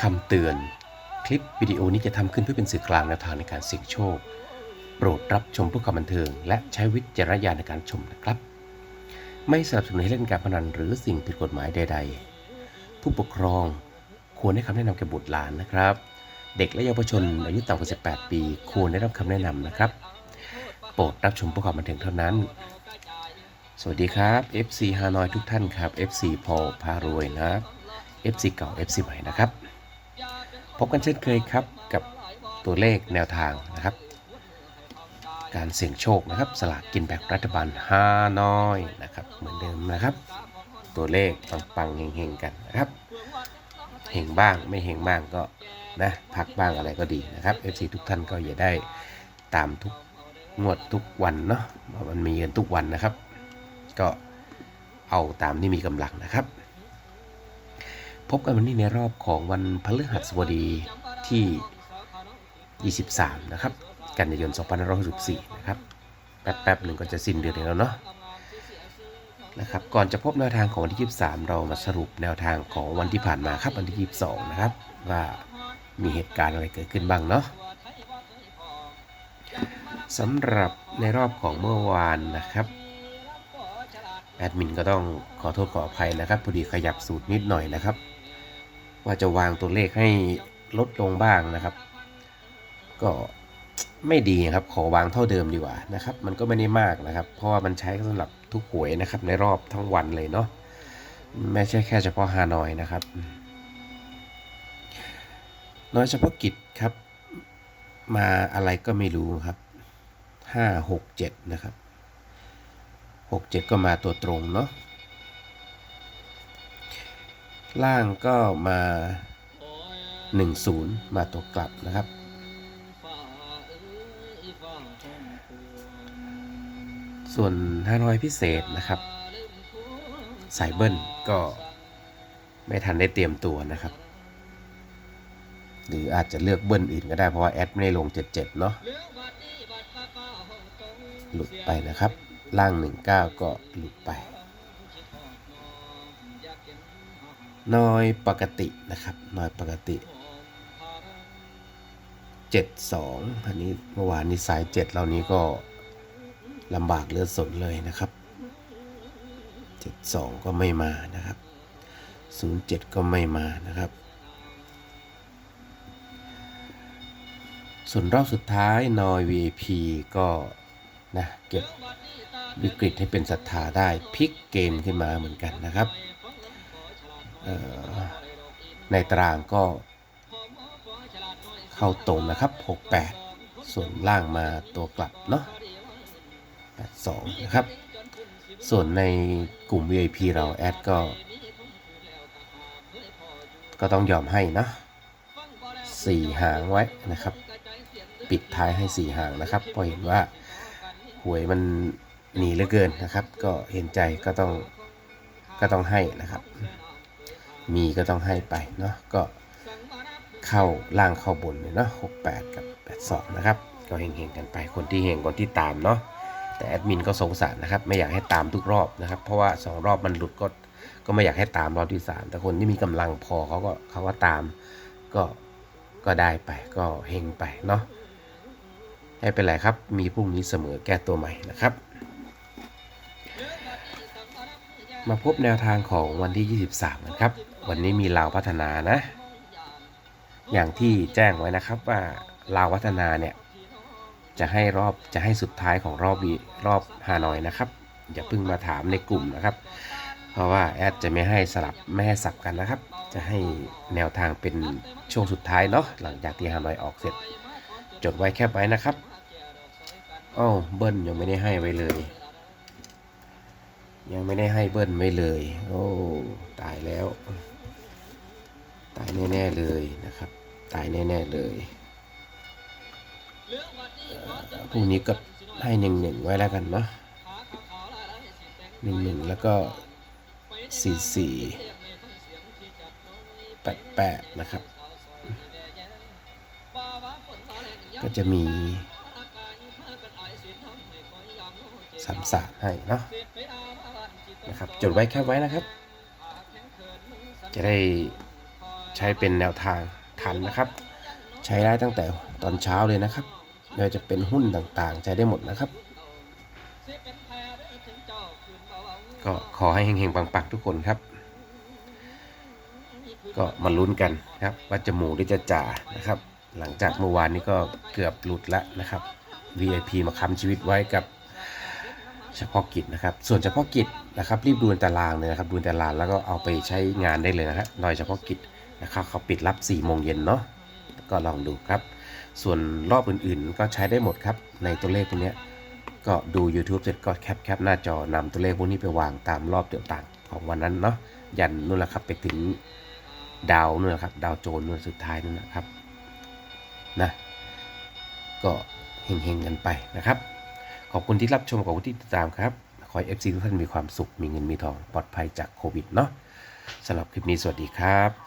คำเตือน คลิปวิดีโอนี้จะทำขึ้นเพื่อเป็นสื่อกลางแนวทางในการเสี่ยงโชค โปรดรับชมเพื่อความบันเทิง และใช้วิจารณญาณในการชมนะครับ ไม่สนับสนุนให้เล่นการพนันหรือสิ่งผิดกฎหมายใด ๆ ผู้ปกครองควรให้คำแนะนำแก่บุตรหลานนะครับ เด็กและเยาวชนอายุต่ำกว่า 18 ปี ควรได้รับคำแนะนำนะครับ โปรดรับชมเพื่อความบันเทิงเท่านั้นสวัสดีครับ FC ฮานอยทุกท่านครับ FC พอพารวยนะ FC เก่า FC ใหม่นะครับ พบกันเช่นเคยครับกับตัวเลขแนวทางนะครับ การเสี่ยงโชคนะครับ สลากกินแบ่งรัฐบาลฮาน้อยนะครับ เหมือนเดิมนะครับ ตัวเลขปังๆเฮงๆกันนะครับเฮงบ้างไม่เฮงบ้างก็นะพักบ้างอะไรก็ดีนะครับ FC ทุกท่านก็อย่าได้ตามทุกงวดทุกวันเนาะเพราะมันมีเงินทุกวันนะครับ ก็เอาตามที่มีกำลังนะครับ พบกันวันนี้ในรอบของวันพฤหัสบดีที่ 23 นะครับ กันยายน 2564 นะครับ แป๊บๆหนึ่งก็จะสิ้นเดือนแล้วเนาะ นะครับ ก่อนจะพบแนวทางของวันที่ 23 เรามาสรุปแนวทางของวันที่ผ่านมาครับ วันที่ 22 นะครับ ว่ามีเหตุการณ์อะไรเกิดขึ้นบ้างเนาะสำหรับในรอบของเมื่อวานนะครับแอดมินก็ต้องขอโทษขออภัยนะครับพอดีขยับสูตรนิดหน่อยนะครับ ว่าจะวางตัวเลขให้ลดลงบ้างนะครับ ก็ไม่ดีครับขอวางเท่าเดิมดีกว่านะครับ มันก็ไม่ได้มากนะครับ เพราะว่ามันใช้สำหรับทุกหวยนะครับ ในรอบทั้งวันเลยเนาะไม่ใช่แค่เฉพาะฮานอยนะครับน้อยเฉพาะกิจครับ มาอะไรก็ไม่รู้ครับห้าหกเจ็ดนะครับหกเจ็ดก็มาตัวตรงเนาะ ล่างก็มาหนึ่งศูนย์มาตัวกลับนะครับ ส่วนฮานอยพิเศษนะครับ สายเบิ้ลก็ไม่ทันได้เตรียมตัวนะครับ หรืออาจจะเลือกเบิ้ลอื่นก็ได้เพราะว่าแอดไม่ได้ลง 77 เนาะหลุดไปนะครับ ล่าง 19 ก็หลุดไป น้อยปกตินะครับน้อยปกติ 72 อันนี้เมื่อวานนี้สาย 7 เหล่านี้ก็ลำบากเลือดสนเลยนะครับ 72 ก็ไม่มานะครับ 07 ก็ไม่มานะครับ ส่วนรอบสุดท้ายนอย VIP ก็นะเก็บวิกฤตให้เป็นศรัทธาได้พลิกเกมขึ้นมาเหมือนกันนะครับ ในตารางก็เข้าตรงนะครับ 68 ส่วนล่างมาตัวกลับเนาะ82 นะครับ ส่วนในกลุ่ม VIP เราแอดก็ ก็ต้องยอมให้นะสี่หางไว้นะครับ ปิดท้ายให้สี่หางนะครับเพราะเห็นว่าหวยมันหนีเหลือเกินนะครับ ก็เห็นใจก็ต้องก็ต้องให้นะครับ มีก็ต้องให้ไปเนาะก็เข้าล่างเข้าบนเลยเนาะหกแปดกับแปดสองนะครับ ก็เฮงๆกันไปคนที่เฮงคนที่ตามเนาะแต่แอดมินก็สงสารนะครับ ไม่อยากให้ตามทุกรอบนะครับ เพราะว่าสองรอบมันหลุดก็ก็ไม่อยากให้ตามรอบที่สามแต่คนที่มีกำลังพอเขาก็เขาก็ตามก็ก็ได้ไปก็เฮงไปเนาะไม่เป็นไรครับ มีพรุ่งนี้เสมอแก้ตัวใหม่นะครับ มาพบแนวทางของวันที่ 23นะครับ วันนี้มีลาวพัฒนานะ อย่างที่แจ้งไว้นะครับว่าลาวพัฒนาเนี่ยจะให้รอบจะให้สุดท้ายของรอบวีรอบฮานอยนะครับ อย่าเพิ่งมาถามในกลุ่มนะครับ เพราะว่าแอดจะไม่ให้สลับไม่ให้สับกันนะครับ จะให้แนวทางเป็นช่วงสุดท้ายเนาะหลังจากที่ฮานอยออกเสร็จ จดไว้แคบไว้นะครับอ้าวเบิ้ลยังไม่ได้ให้ไว้เลย ยังไม่ได้ให้เบิ้ลไว้เลย โอ้ตายแล้ว ตายแน่ๆเลยนะครับ ตายแน่ๆเลยพรุ่งนี้ก็ให้หนึ่งหนึ่งไว้แล้วกันเนาะหนึ่งหนึ่งแล้วก็สี่สี่แปดแปดนะครับ ก็จะมีสามสามให้เนาะนะครับ จดไว้แค่ไว้นะครับ จะได้ ใช้เป็นแนวทางทันนะครับ ใช้ได้ตั้งแต่ตอนเช้าเลยนะครับไม่ว่าจะเป็นหุ้นต่างๆ ใช้ได้หมดนะครับ ก็ขอให้เฮงๆปังๆทุกคนครับ ก็มาลุ้นกันครับ ว่าจะหมูหรือจะจ่านะครับ หลังจากเมื่อวานนี้ก็เกือบหลุดแล้วนะครับ VIP มาค้ำชีวิตไว้กับเฉพาะกิจนะครับ ส่วนเฉพาะกิจนะครับ รีบดูในตารางเลยนะครับ ดูในตารางแล้วก็เอาไปใช้งานได้เลยนะฮะโดยเฉพาะกิจ นะครับเขาปิดรับ4โมงเย็นเนาะก็ลองดูครับ ส่วนรอบอื่นๆ ก็ใช้ได้หมดครับ ในตัวเลขพวกนี้ก็ดู YouTube เสร็จก็แคปแคปหน้าจอนำตัวเลขพวกนี้ไปวางตามรอบต่างๆของวันนั้นเนาะยันนู่นแหละครับไปถึงดาวนู่นแหละครับ ดาวโจนส์นู่นสุดท้ายนู่นนะครับนะก็เฮงๆกันไปนะครับ ขอบคุณที่รับชมขอบคุณที่ติดตามครับขอให้ FC ทุกท่านมีความสุขมีเงินมีทองปลอดภัยจากโควิดเนาะสำหรับคลิปนี้สวัสดีครับ